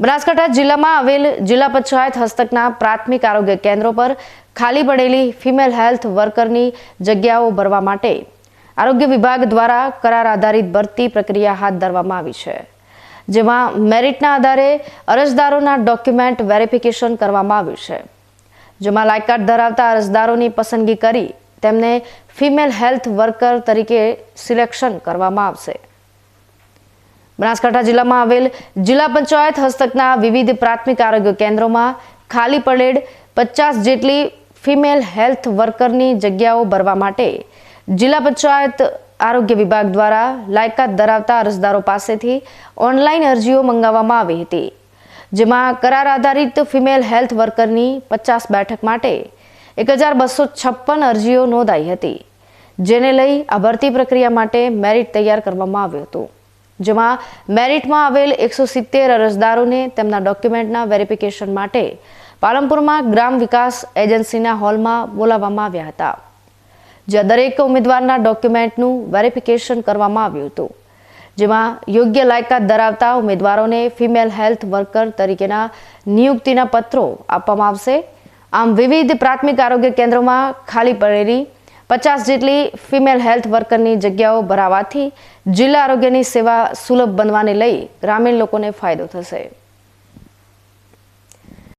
બનાસકાંઠા જિલ્લામાં આવેલ જિલ્લા પંચાયત હસ્તકના પ્રાથમિક આરોગ્ય કેન્દ્રો પર ખાલી પડેલી ફિમેલ હેલ્થ વર્કરની જગ્યાઓ ભરવા માટે આરોગ્ય વિભાગ દ્વારા કરાર આધારિત ભરતી પ્રક્રિયા હાથ ધરવામાં આવી છે, જેમાં મેરિટના આધારે અરજદારોના ડોક્યુમેન્ટ વેરિફિકેશન કરવામાં આવ્યું છે, જેમાં લાયકાત ધરાવતા અરજદારોની પસંદગી કરી તેમને ફિમેલ હેલ્થ વર્કર તરીકે સિલેક્શન કરવામાં આવશે. બનાસકાંઠા જિલ્લામાં આવેલ જિલ્લા પંચાયત હસ્તકના વિવિધ પ્રાથમિક આરોગ્ય કેન્દ્રોમાં ખાલી પડેલ પચાસ જેટલી ફિમેલ હેલ્થ વર્કરની જગ્યાઓ ભરવા માટે જિલ્લા પંચાયત આરોગ્ય વિભાગ દ્વારા લાયકાત ધરાવતા અરજદારો પાસેથી ઓનલાઈન અરજીઓ મંગાવવામાં આવી હતી, જેમાં કરાર આધારિત ફિમેલ હેલ્થ વર્કરની પચાસ બેઠક માટે એક હજાર બસો છપ્પન અરજીઓ નોંધાઈ હતી, જેને લઈ આ ભરતી પ્રક્રિયા માટે મેરિટ તૈયાર કરવામાં આવ્યું હતું. જેમાં મેરિટમાં આવેલ એકસો સિત્તેર અરજદારોને તેમના ડોક્યુમેન્ટના વેરિફિકેશન માટે પાલનપુરમાં ગ્રામ વિકાસ એજન્સીના હોલમાં બોલાવવામાં આવ્યા હતા, જ્યાં દરેક ઉમેદવારના ડોક્યુમેન્ટનું વેરિફિકેશન કરવામાં આવ્યું હતું. જેમાં યોગ્ય લાયકાત ધરાવતા ઉમેદવારોને ફિમેલ હેલ્થ વર્કર તરીકેના નિયુક્તિના પત્રો આપવામાં આવશે. આમ વિવિધ પ્રાથમિક આરોગ્ય કેન્દ્રોમાં ખાલી પડેલી પચાસ જેટલી ફિમેલ હેલ્થ વર્કરની જગ્યાઓ ભરાવાથી જિલ્લા આરોગ્યની સેવા સુલભ બનવાને લઈ ગ્રામીણ લોકોને ફાયદો થશે.